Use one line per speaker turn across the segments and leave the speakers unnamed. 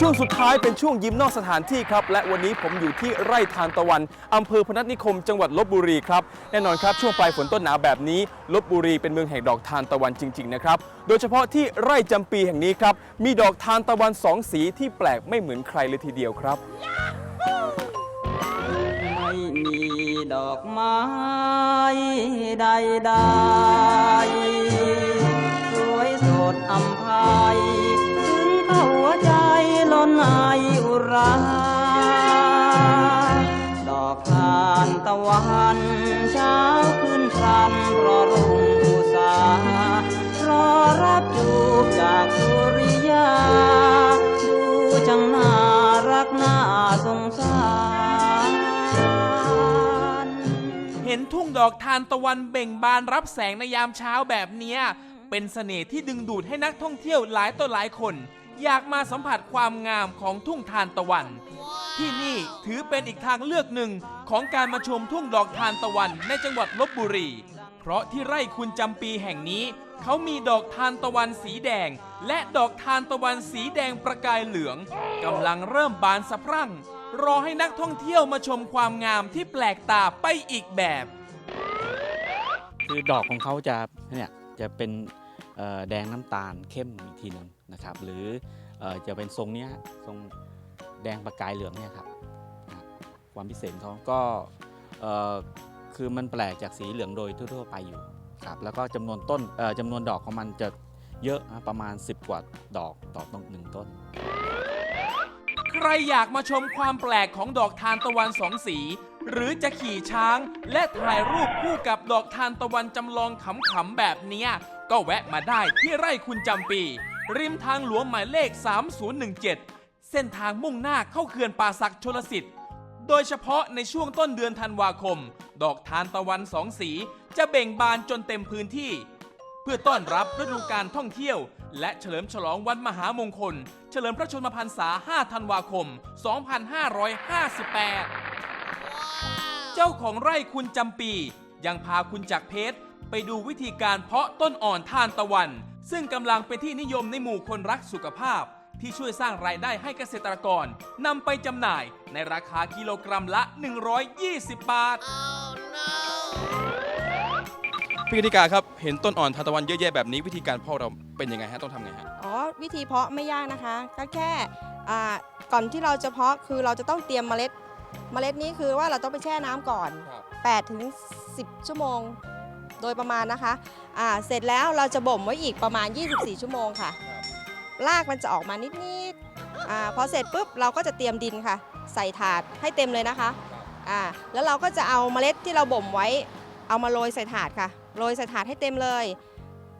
ช่วงสุดท้ายเป็นช่วงยิ้มนอกสถานที่ครับ และวันนี้ผมอยู่ที่ไร่ทานตะวันอำเภอพนัสนิคม จังหวัดลบบุรีครับแน่นอนครับช่วงปลายฝนต้นหนาวแบบนี้ลบบุรีเป็นเมืองแห่งดอกทานตะวันจริง ๆ นะครับ โดยเฉพาะที่ไร่จำปีแห่งนี้ครับ มีดอกทานตะวันสองสีที่แปลกไม่เหมือนใครเลยทีเดียวครับ
ไม่มีดอกไม้ใดๆสวยสดอำไพ ล้นไออุรา ดอกทานตะวันเช้าขึ้นพรันรอรุ่งอุสารอรับจูบจากสุริยา ดูจังน่ารักน่าสงสาร
เห็นทุ่งดอกทานตะวันเบ่งบานรับแสงในยามเช้าแบบเนี้ย เป็นเสน่ห์ที่ดึงดูดให้นักท่องเที่ยวหลายต่อหลายคน อยากมาสัมผัสความงามของทุ่งทานตะวัน ที่นี่ถือเป็นอีกทางเลือกหนึ่งของการมาชมทุ่งดอกทานตะวันในจังหวัดลบบุรี เพราะที่ไร่คุณจำปีแห่งนี้ เขามีดอกทานตะวันสีแดง และดอกทานตะวันสีแดงประกายเหลืองกำลังเริ่มบานสะพรั่ง รอให้นักท่องเที่ยวมาชมความงามที่แปลกตาไปอีกแบบ
คือดอกของเขาจะเนี่ยจะเป็น แดงน้ำตาลเข้มอีกทีหนึ่งนะครับ หรืออจะเป็นทรงนี้ทรงแดงประกายเหลืองเนี่ยครับความพิเศษของเขาก็คือมันแปลกจากสีเหลืองโดยทั่วๆไปอยู่ครับแล้วก็จำนวนต้นจำนวนดอกของมันจะเยอะประมาณ 10 กว่าดอกต่อต้นหนึ่งต้น
ใครอยากมาชมความแปลกของดอกทานตะวันสองสี หรือจะขี่ช้างและถ่ายรูปคู่กับดอกทานตะวันจำลองขำๆแบบนี้ ก็แวะมาได้ที่ไร่คุณจำปี ริมทางหลวงหมายเลข 3017 เส้นทางมุ่งหน้าเข้าเขื่อนป่าสักชลสิทธิ์ โดยเฉพาะในช่วงต้นเดือนธันวาคม ดอกทานตะวันสองสี จะเบ่งบานจนเต็มพื้นที่ เพื่อต้อนรับฤดูการท่องเที่ยว และเฉลิมฉลองวันมหามงคล เฉลิมพระชนมพรรษา 5 ธันวาคม 2558 เจ้าของไร่คุณจำปี ยังพาคุณจักรเพชร ไปดูวิธีการเพาะต้นอ่อนทานตะวัน ซึ่งกำลังเป็นที่นิยมในหมู่คนรักสุขภาพ ที่ช่วยสร้างรายได้ให้เกษตรกรนำไปจำหน่ายในราคากิโลกรัมละ 120 บาท
พี่กติกาครับ เห็นต้นอ่อนทานตะวันเยอะแยะแบบนี้วิธีการเพาะเราเป็นยังไงฮะต้องทำไงฮะ
อ๋อวิธีเพาะไม่ยากนะคะ ก็แค่อ่าก่อนที่เราจะเพาะคือเราจะต้องเตรียมเมล็ด เมล็ดนี้คือว่าเราต้องไปแช่น้ำก่อน
ครับ
8ถึง10 ชั่วโมง โดยประมาณนะคะอ่าเสร็จแล้วเราจะบ่มไว้อีกประมาณ 24 ชั่วโมงค่ะ รากมันจะออกมานิดๆอาพอเสร็จปุ๊บเราก็จะเตรียมดินค่ะ ใส่ถาดให้เต็มเลยนะคะอ่าแล้วเราก็จะเอาเมล็ดที่เราบ่มไว้ เอามาโรยใส่ถาดค่ะ โรยใส่ถาดให้เต็มเลย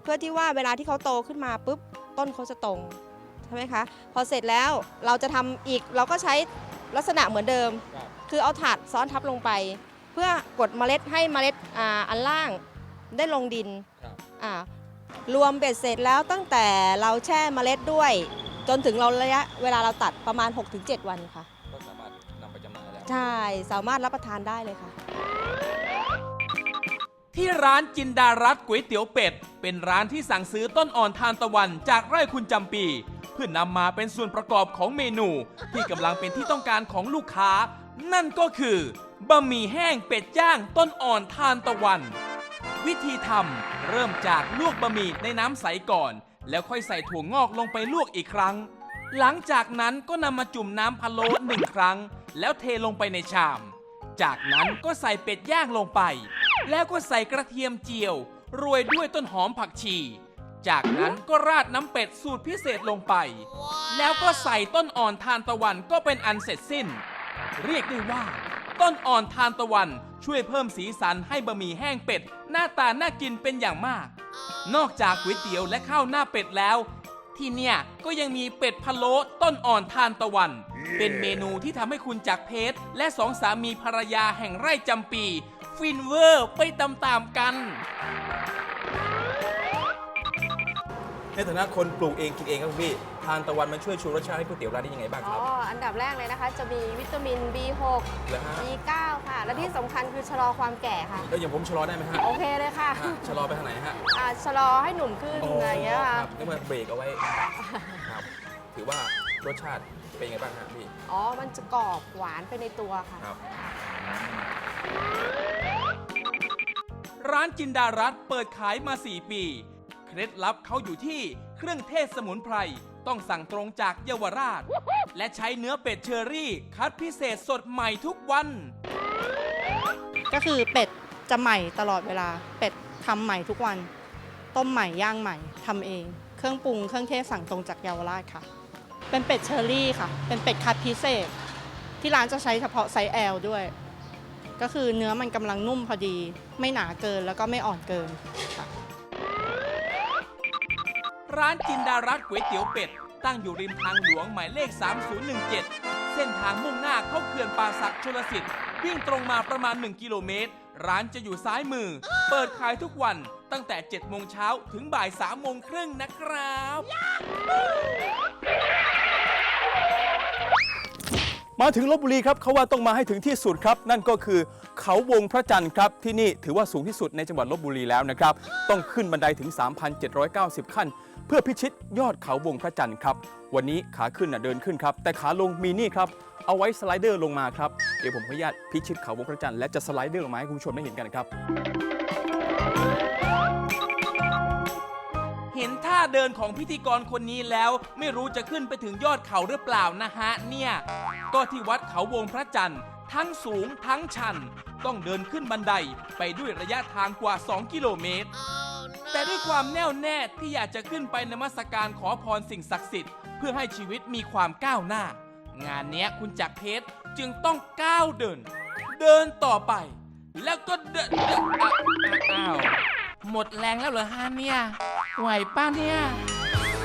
เพื่อที่ว่าเวลาที่เขาโตขึ้นมาปุ๊บต้นเขาจะตรงใช่ไหมคะพอเสร็จแล้วเราจะทำอีกเราก็ใช้ลักษณะเหมือนเดิม
คื
อเอาถาดซ้อนทับลงไป เพื่อกดเมล็ดให้เมล็ดอ่าอันล่าง ได้ลงดิน
ครับ
อ่ารวมเบ็ดเสร็จแล้วตั้งแต่เราแช่เมล็ดด้วย จนถึงเราระยะเวลาเราตัดประมาณ 6-7 วันค่ะ
ก็สามารถนำไปจำหน่ายได้
ใช่ สามารถรับประทานได้เลยค่ะ
ที่ร้านจินดารัตน์ก๋วยเตี๋ยวเป็ด เป็นร้านที่สั่งซื้อต้นอ่อนทานตะวันจากไร่คุณจำปี เพื่อนำมาเป็นส่วนประกอบของเมนู ที่กำลังเป็นที่ต้องการของลูกค้า นั่นก็คือบะหมี่แห้งเป็ดย่างต้นอ่อนทานตะวัน วิธีทำเริ่มจากลวกบะหมี่ในน้ำใสก่อน แล้วค่อยใส่ถั่วงอกลงไปลวกอีกครั้ง หลังจากนั้นก็นำมาจุ่มน้ำพะโล้หนึ่งครั้ง แล้วเทลงไปในชาม จากนั้นก็ใส่เป็ดย่างลงไป แล้วก็ใส่กระเทียมเจียวโรยด้วยต้นหอมผักชี จากนั้นก็ราดน้ำเป็ดสูตรพิเศษลงไป แล้วก็ใส่ต้นอ่อนทานตะวันก็เป็นอันเสร็จสิ้น เรียกได้ว่า ต้นอ่อนทานตะวัน ช่วยเพิ่มสีสันให้บะหมี่แห้งเป็ด หน้าตาน่ากินเป็นอย่างมาก นอกจากก๋วยเตี๋ยวและข้าวหน้าเป็ดแล้ว ที่เนี่ยก็ยังมีเป็ดพะโล้ต้นอ่อนทานตะวัน เป็นเมนูที่ทำให้คุณจากรเพชรและสองสามีภรรยาแห่งไร่จำปี ฟินเวอร์ไปตามๆกัน
ในฐานะคนปลูกเองกินเองครับคุณพี่ ทานตะวันมันช่วยชูรสชาติให้ก๋วยเตี๋ยวร้านนี้ยังไงบ้างค
อ๋อ
รับ
อันดับแรกเลยนะคะ จะมีวิตามิน B6
แล้วฮะ
B9 ค่ะ และที่สำคัญคือชะลอความแก่ค่ะ
แล้วอย่างผมชะลอได้ไหมฮะ
โอเคเลยค่ะ
ฮะชะลอไปทางไหนฮะ
อ่าชะลอให้หนุ่มขึ้นอะไรอย่างเงี้ย
ค
ค่ะ
รับนึกว่าเบรกเอาไว้ครับถือว่ารสชาติเป็นไงบ้างฮะพี่
อ๋อ มันจะกรอบหวานไปในตัวค่ะ
ครับ
ร้านจินดารัตน์เปิดขายมา 4 ปี เคล็ดลับเขาอยู่ที่เครื่องเทศสมุนไพร ต้องสั่งตรงจากเยาวราช และใช้เนื้อเป็ดเชอรี่ คัดพิเศษสดใหม่ทุกวัน
ก็คือเป็ดจะใหม่ตลอดเวลา เป็ดทำใหม่ทุกวัน ต้มใหม่ย่างใหม่ทำเอง เครื่องปรุงเครื่องเทศสั่งตรงจากเยาวราชค่ะ เป็นเป็ดเชอรี่ค่ะ เป็นเป็ดคัดพิเศษ ที่ร้านจะใช้เฉพาะไซส์ L ด้วย ก็คือเนื้อมันกำลังนุ่มพอดี ไม่หนาเกินแล้วก็ไม่อ่อนเกินค่ะ
ร้านจินดารัตน์ก๋วยเตี๋ยวเป็ด ตั้งอยู่ริมทางหลวงหมายเลข 3017 เส้นทางมุ่งหน้าเข้าเขื่อนป่าสักชลสิทธิ์วิ่งตรงมาประมาณ 1 กิโลเมตร ร้านจะอยู่ซ้ายมือ เปิดขายทุกวันตั้งแต่ 7 โมงเช้าถึงบ่าย 3 โมงครึ่งนะครับ
มาถึงลบบุรีครับเขาว่าต้องมาให้ถึงที่สุดครับ นั่นก็คือเขาวงพระจันทร์ครับ ที่นี่ถือว่าสูงที่สุดในจังหวัดลบบุรีแล้วนะครับ ต้องขึ้นบันไดถึง 3,790 ขั้น เพื่อพิชิตยอดเขาวงพระจันทร์ครับ วันนี้ขาขึ้นน่ะเดินขึ้นครับ แต่ขาลงมีนี่ครับ เอาไว้สไลเดอร์ลงมาครับ เดี๋ยวผมขออนุญาตพิชิตเขาวงพระจันทร์และจะสไลเดอร์ลงมาให้คุณผู้ชมได้เห็นกันครับ
เห็นท่าเดินของพิธีกรคนนี้แล้วไม่รู้จะขึ้นไปถึงยอดเขาหรือเปล่านะฮะเนี่ย ก็ที่วัดเขาวงพระจันทร์ ทั้งสูงทั้งชัน ต้องเดินขึ้นบันไดไปด้วยระยะทางกว่า 2 กิโลเมตร แต่ด้วยความแน่วแน่ที่อยากจะขึ้นไปนมัสการขอพรสิ่งศักดิ์สิทธิ์เพื่อให้ชีวิตมีความก้าวหน้า งานเนี้ยคุณจักรเพชรจึงต้องก้าวเดิน เดินต่อไป แล้วก็เดินเดินอะอ้าวหมดแรงแล้วเหรอฮะเนี่ยไหวป้าเนี่ย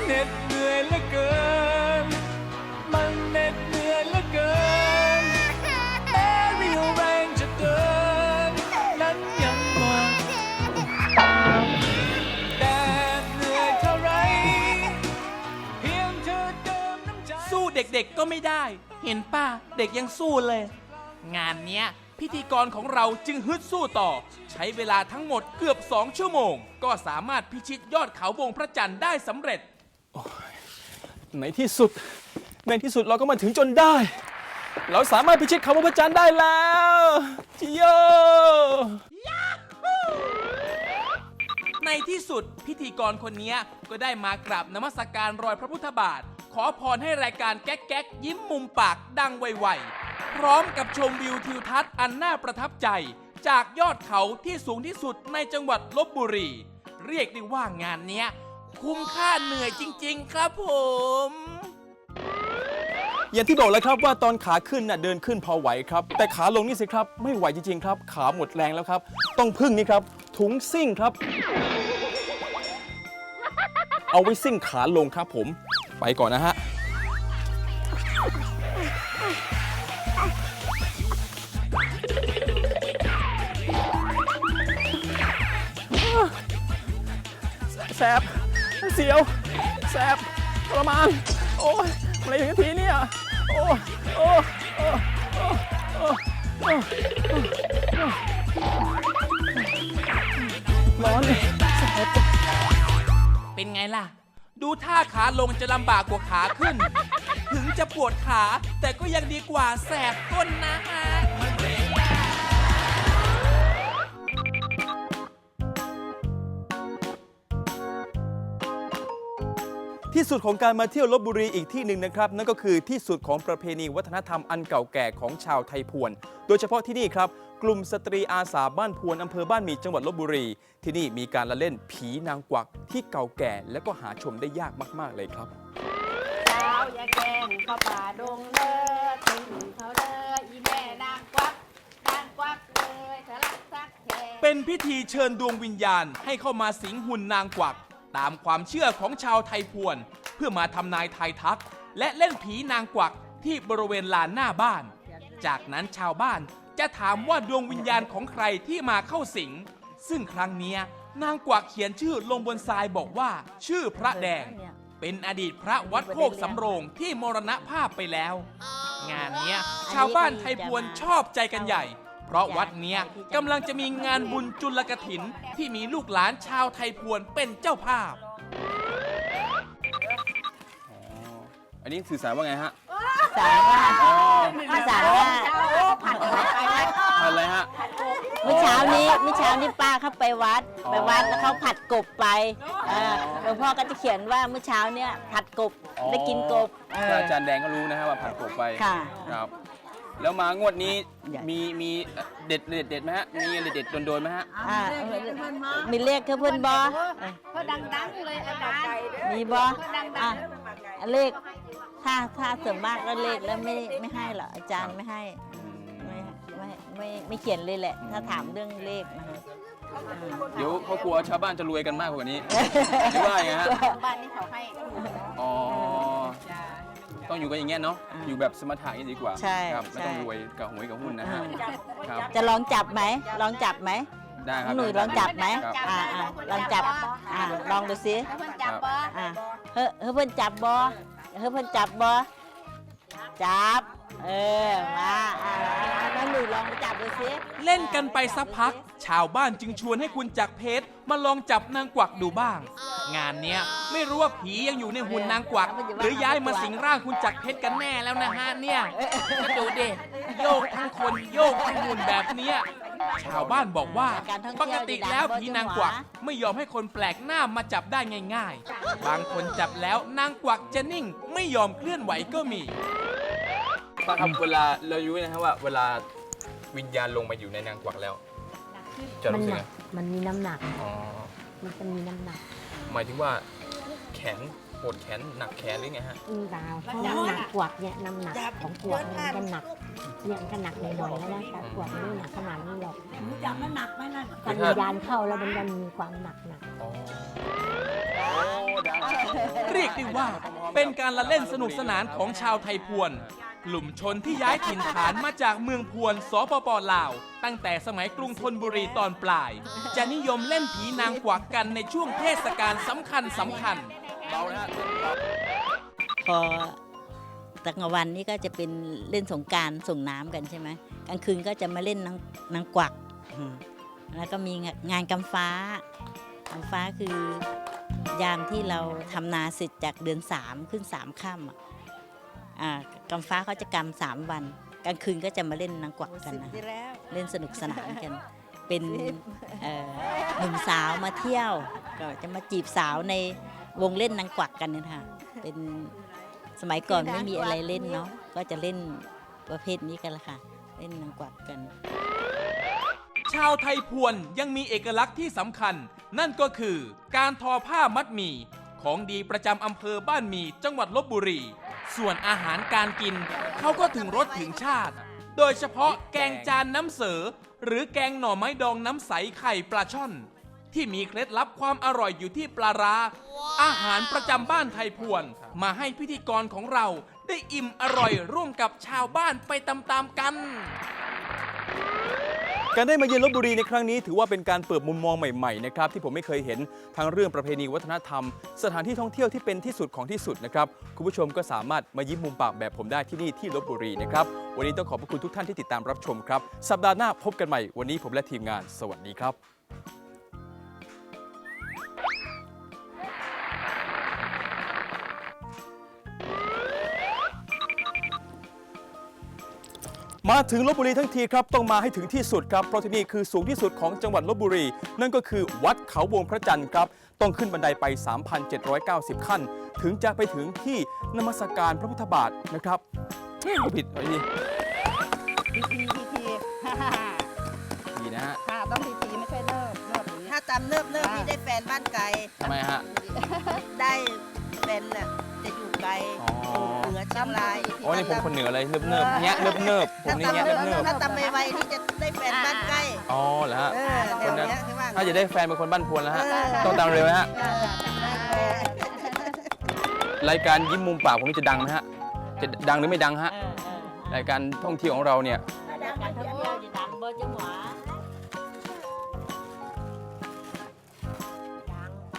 เหน็ดเหนื่อยเหลือเกินมัน ด็กๆก็ไม่ได้ เห็นป้าเด็กยังสู้เลย งานเนี้ยพิธีกรของเราจึงฮึดสู้ต่อ ใช้เวลาทั้งหมดเกือบ2ชั่วโมง ก็สามารถพิชิตยอดเขาวงพระจันทร์ได้สำเร็จ
ในที่สุด ในที่สุดเราก็มาถึงจนได้ เราสามารถพิชิตเขาวงพระจันทร์ได้แล้วจิโย
ในที่สุดพิธีกรคนนี้ก็ได้มากราบนมัสการรอยพระพุทธบาท ขอพรให้รายการแก๊กแก๊กยิ้มมุมปากดังไวๆ พร้อมกับชมวิวทิวทัศน์อันน่าประทับใจ จากยอดเขาที่สูงที่สุดในจังหวัดลบบุรี เรียกได้ว่างานเนี้ย คุ้มค่าเหนื่อยจริง ๆ ครับผม
อย่างที่บอกแล้วครับว่าตอนขาขึ้นน่ะเดินขึ้นพอไหวครับ แต่ขาลงนี่สิครับไม่ไหวจริงๆครับ ขาหมดแรงแล้วครับ ต้องพึ่งนี่ครับ ถุงซิ่งครับ เอาไว้ซิ่งขาลงครับผม ไปก่อนนะฮะ แสบเสียว แสบทรมาน โอ้ยอะไรอย่างทีเนี่ย โอ้ โอ้ โอ้ โอ้โอ้โอ้ร้อนแสบ
เป็นไงล่ะ ดูท่าขาลงจะลำบากกว่าขาขึ้น ถึงจะปวดขา แต่ก็ยังดีกว่าแสบก้นนะฮะ
ที่สุดของการมาเที่ยวลบบุรีอีกที่หนึ่งนะครับ นั่นก็คือที่สุดของประเพณีวัฒนธรรมอันเก่าแก่ของชาวไทยพวน โดยเฉพาะที่นี่ครับ กลุ่มสตรีอาสาบ้านพวนอำเภอบ้านหมีจังหวัดลบบุรี ที่นี่มีการละเล่นผีนางกวักที่เก่าแก่และก็หาชมได้ยากมาก ๆ เลยครับ
เช้าอย่าแกล้งเข้าป่าดงเลิศถึงเขาเลยอีแม่นางกวักนางกวักเลยทะลักซักแท
เป็นพิธีเชิญดวงวิญญาณให้เข้ามาสิงหุ่นนางกวัก ตามความเชื่อของชาวไทยพวน เพื่อมาทำนายทายทัก และเล่นผีนางกวักที่บริเวณลานหน้าบ้าน จากนั้นชาวบ้าน จะถามว่าดวงวิญญาณของใครที่มาเข้าสิง ซึ่งครั้งเนี้ยนางกวักเขียนชื่อลงบนทรายบอกว่า ชื่อพระแดง เป็นอดีตพระวัดโคกสำโรงที่มรณภาพไปแล้ว งานเนี้ยชาวบ้านไทยพวนชอบใจกันใหญ่ เพราะวัดเนี้ยกำลังจะมีงานบุญจุลกถิน ที่มีลูกหลานชาวไทยพวนเป็นเจ้าภาพ
อันนี้สื่อสารว่าไงฮะ
สารว่า
อ๋อ
สารว่า
พันอะไรฮะ
เมื่อเช้านี้เมื่อเช้านี้ป้าเขาไปวัด
อ๋อ
ไปวัดแล้วเขาผัดกบไปเออหลวงพ่อก็จะเขียนว่าเมื่อเช้าเนี่ยผัดกบ
อ๋อ
ได้กินกบเออ
ถ้าอาจารย์แดงก็รู้นะฮะว่าผัดกบไป
ค่ะ
ครับ แล้วมางวดนี้
อยาก
มีมีเด็ดเด็ดเด็ดไหมฮะ มีเด็ดเด็ดโดนโดนๆไหมฮะ
อ่ามีเลขคือเพื่อนบอ
เพราะดังๆเลยอาจารย์
มีบออะเลขถ้าถ้าส่วนมากก็เลขแล้วไม่ไม่ให้หรอกอาจารย์ไม่ให้ไม่ ไม่ไม่ไม่เขียนเลยแหละ ถ้าถามเรื่องเลขนะคะ
เดี๋ยวเขากลัวชาวบ้านจะรวยกันมากกว่านี้หรือว่าไงฮะ
บ้านนี้เขาให้
อ๋อต้องอยู่กันอย่างเงี้ยเนาะ
อ่า
อยู่แบบสมถะอย่างนี้ดีกว่า
ใช่
ครับไม่ต้อง
ใช่
รวยกับหวยกับหุ้นนะฮะครับ
จะลองจับไหมลองจับไหม
ได้ครับ
หนุ่ยลองจับไหม
ครับ
อ่าอ่าลองจับอ่าลองดูสิ
แล้วเพิ่นจับบ่
อ่าเฮ้ยเฮ้ยเพิ่นจับบอเฮ้ยเพิ่นจับบอจับ เออมาอ่าแล้ว หนุ่ยลองจับดูสิ
เล่นกันไปสักพัก ชาวบ้านจึงชวนให้คุณจักรเพชรมาลองจับนางกวักดูบ้าง งานเนี้ยไม่รู้ว่าผียังอยู่ในหุ่นนางกวัก หรือย้ายมาสิงร่างคุณจักรเพชรกันแน่แล้วนะฮะเนี่ยก็ดูดิโยกทั้งคนโยกทั้งหุ่นแบบเนี้ยชาวบ้านบอกว่าปกติแล้วผีนางกวักไม่ยอมให้คนแปลกหน้ามาจับได้ง่าย ๆ บางคนจับแล้วนางกวักจะนิ่ง ไม่ยอมเคลื่อนไหวก็มี
ป้าครับเวลาเรารู้นะฮะว่าเวลา วิญญาณลงมาอยู่ในนางกวักแล้วจะ
มัน
รู้สึ
ห
ก
นั
ไง
กมันมีน้ำหนัก
อ๋อ
มันจะมีน้ำหนัก
หมายถึงว่า แขนปวดแขนหนักแขนหรือไงฮะ
อืมดาวเพราะน้ำหนักกวดเนี่ยน้ำหนักของกวดเนี่ยมันจะหนักเนี่ยมันก็หนักหน่อยๆแล้วนะแต่กวดมันไม่หนักขนาดนี้หรอกตอนวิญญาณเข้าแล้วมันจะมีความหนักหนัก
อ๋อ
เรียกได้ว่าเป็นการละเล่นสนุกสนานของชาวไทยพวน กลุ่มชนที่ย้ายถิ่นฐานมาจากเมืองพวนสปปลาว ตั้งแต่สมัยกรุงธนบุรีตอนปลาย จะนิยมเล่นผีนางกวักกันในช่วงเทศกาลสำคัญสำคัญ
เบานะฮะ
พอตะกลางวันนี่ก็จะเป็นเล่นสงการส่งน้ำกันใช่ไหมกลางคืนก็จะมาเล่นนางนางกวักอืมแล้วก็มีงานกำฟ้ากำฟ้าคือยามที่เราทำนาเสร็จจากเดือนสามขึ้นสามค่ำอะ อ่ากำฟ้าเขาจะกำสามวัน กลางคืนก็จะมาเล่นนางกวักกันนะเล่นสนุกสนานกัน เป็นเอ่อหนุ่มสาวมาเที่ยว ก็จะมาจีบสาวในวงเล่นนางกวักกันเนี่ยค่ะ เป็นสมัยก่อนไม่มีอะไรเล่นเนาะก็จะเล่นประเภทนี้กันละค่ะ เล่นนางกวักกัน
ชาวไทยพวนยังมีเอกลักษณ์ที่สำคัญ นั่นก็คือการทอผ้ามัดหมี่ของดีประจำอำเภอบ้านหมี่จังหวัดลบบุรี ส่วนอาหารการกิน เขาก็ถึงรสถึงชาติ โดยเฉพาะแกงจานน้ำเสือหรือแกงหน่อไม้ดองน้ำใสไข่ปลาช่อน ที่มีเคล็ดลับความอร่อยอยู่ที่ปลาร้า อาหารประจำบ้านไทยพวน มาให้พิธีกรของเราได้อิ่มอร่อยร่วมกับชาวบ้านไปตามๆกัน
การได้มาเยือนลบบุรีในครั้งนี้ถือว่าเป็นการเปิดมุมมองใหม่ๆนะครับที่ผมไม่เคยเห็นทั้งเรื่องประเพณีวัฒนธรรม สถานที่ท่องเที่ยวที่เป็นที่สุดของที่สุดนะครับคุณผู้ชมก็สามารถมายิ้มมุมปากแบบผมได้ที่นี่ที่ลบบุรีนะครับวันนี้ต้องขอบพระคุณทุกท่านที่ติดตามรับชมครับสัปดาห์หน้าพบกันใหม่วันนี้ผมและทีมงาน สวัสดีครับ มาถึงลบบุรีทั้งทีครับต้องมาให้ถึงที่สุดครับเพราะที่นี่คือสูงที่สุดของจังหวัดลบบุรี นั่นก็คือวัดเขาวงพระจันทร์ครับต้องขึ้นบันไดไป 3,790 ขั้น ถึงจะไปถึงที่นมัสการพระพุทธบาทนะครับเฮ้ยผิดอะไรดี
พีพีพีพี
ดีนะฮะ
ค่ะต้องพีพีไม่ใช่เนิบเนิบอย่างนี้
ถ้าจำเนิบเนิบนี่ได้แฟนบ้านไกล
ทำไมฮะ
ได้ แฟนน่ะจะอยู่ไกล
อ๋อ
เหนือเชียงราย
โอ้นี่ผมคนเหนือเลยเนิบเนิบๆเนี้ยเนิบเนิบๆผมนี่เนี้ยเนิบเนิบ
ถ้าจำไม่ไวนี่จะได้แฟนบ้านใกล้
ๆอ๋อเหรอฮะ
เออเดี๋ยวเนี้ยคือว่า
ถ้าจะได้แฟนเป็นคนบ้านพวนแล้วฮะ
เออ
ต้องตามเร็วนะฮะ
เออ
รายการยิ้มมุมปากผมนี่จะดังนะฮะ จะดังหรือไม่ดังฮะ รายการท่องเที่ยวของเราเนี่ย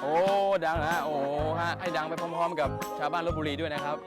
โอ้ดังนะฮะโอ้ฮะให้ดังไปพร้อมๆ กับชาวบ้านลบบุรีด้วยนะครับ